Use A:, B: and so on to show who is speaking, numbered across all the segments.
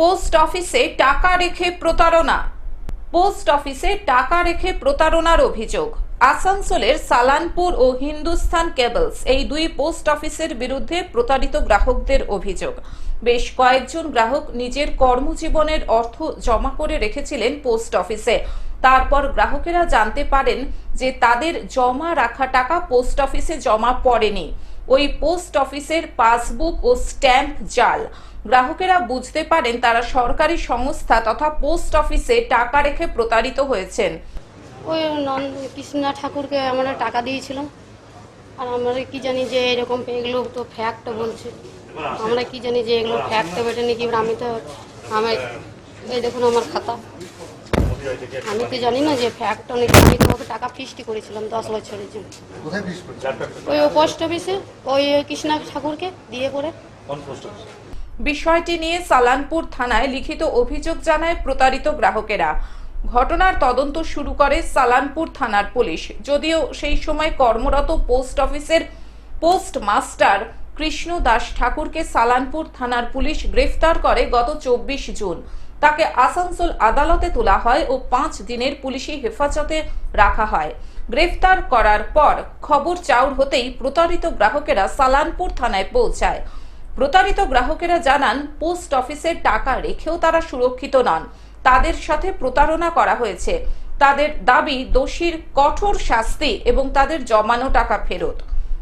A: Post অফিসে টাকা রেখে প্রতারণা। পোস্ট অফিসে টাকা রেখে প্রতারণার অভিযোগ। আসানসোলের সালানপুর ও হিন্দুস্তান কেবলস এই দুই পোস্ট অফিসের বিরুদ্ধে প্রতারিত গ্রাহকদের অভিযোগ। বেশ কয়েকজন গ্রাহক নিজের কর্মজীবনের অর্থ জমা করে রেখেছিলেন পোস্ট অফিসে। তারপর গ্রাহকেরা জানতে পারেন যে তাদের জমা রাখা টাকা পোস্ট অফিসে জমা পড়েনি। ওই পোস্ট অফিসের পাসবুক ও স্ট্যাম্প জাল। গ্রাহকেরা বুঝতে পারেন তারা সরকারি সংস্থা তথা পোস্ট অফিসে টাকা রেখে প্রতারিত হয়েছেন।
B: ওই নন্দ কৃষ্ণা ঠাকুরকে আমরা টাকা দিয়েছিলাম। আর আমরা কি জানি যে এরকম এগুলো তো ফ্যাক্ট বলছে। আমরা কি জানি যে এগুলো ফ্যাক্ট বেটে নাকি আমি তো আমার এই দেখুন আমার খাতা। আমি তো জানি না যে ফ্যাক্ট অনেক ওকে টাকা ফিস্টি করেছিলাম দশ বছরের জন্য। ওই পোস্ট অফিসে ওই কৃষ্ণা ঠাকুরকে দিয়ে পরে।
A: বিষয়টি নিয়ে সালানপুর থানায় লিখিত অভিযোগ জানায় প্রতারিত গ্রাহকেরা। ঘটনার তদন্ত শুরু করে সালানপুর থানার পুলিশ। যদিও সেই সময় কর্মরত পোস্ট অফিসের পোস্ট মাস্টার কৃষ্ণ দাস ঠাকুরকে সালানপুর থানার পুলিশ গ্রেফতার করে গত চব্বিশ জুন। তাকে আসানসোল আদালতে তোলা হয় ও পাঁচ দিনের পুলিশি হেফাজতে রাখা হয়। গ্রেফতার করার পর খবর চাউর হতেই প্রতারিত গ্রাহকেরা সালানপুর থানায় পৌঁছায়। প্রতারিত গ্রাহকেরা জানান, পোস্ট অফিসের টাকা রেখেও তারা সুরক্ষিত নন। তাদের সাথে প্রতারণা করা হয়েছে। তাদের দাবি, দোষীর কঠোর শাস্তি এবং তাদের জমানো টাকা ফেরত।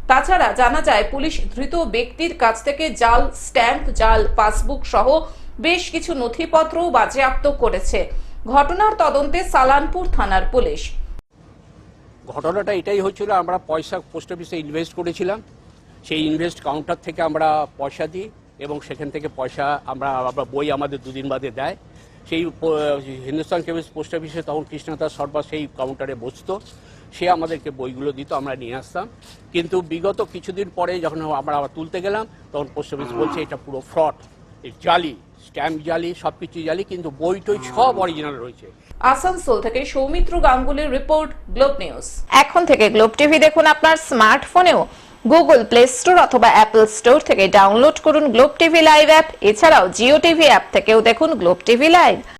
A: তাছাড়া জানা যায়, পুলিশ ধৃত ব্যক্তির কাছ থেকে জাল, স্ট্যাম্প, জাল, পাসবুক সহ বেশ কিছু নথিপত্রও বাজেয়াপ্ত করেছে। ঘটনার তদন্তে সালানপুর থানার পুলিশ।
C: ঘটনাটা এটাই হচ্ছিল আমরা পয়সা পোস্ট অফিসে ইনভেস্ট করেছিলাম। সেই ইনভেস্ট কাউন্টার থেকে আমরা পয়সা দিই এবং সেখান থেকে পয়সা আমরা আমরা বই আমাদের দুদিন বাদে দেয়। সেই হিন্দুস্তান কেমিস্ট পোস্ট অফিসে তখন কৃষ্ণদাস সর্বা সেই কাউন্টারে বসতো, সে আমাদেরকে বইগুলো দিত, আমরা নিয়ে আসতাম। কিন্তু বিগত কিছুদিন পরে যখন আমরা আবার তুলতে গেলাম, তখন পোস্ট অফিস বলছে এটা পুরো ফ্রড। জালি স্ট্যাম্প জালি সব কিছু জালি কিন্তু বই টই সব অরিজিনাল রয়েছে।
A: আসানসোল থেকে সৌমিত্র গাঙ্গুলির রিপোর্ট গ্লোব নিউজ।
D: এখন থেকে গ্লোব টিভি দেখুন আপনার স্মার্টফোনেও। গুগল প্লে স্টোর অথবা অ্যাপল স্টোর থেকে ডাউনলোড করুন গ্লোব টিভি লাইভ অ্যাপ। এছাড়াও জিও টিভি অ্যাপ থেকেও দেখুন গ্লোব টিভি লাইভ।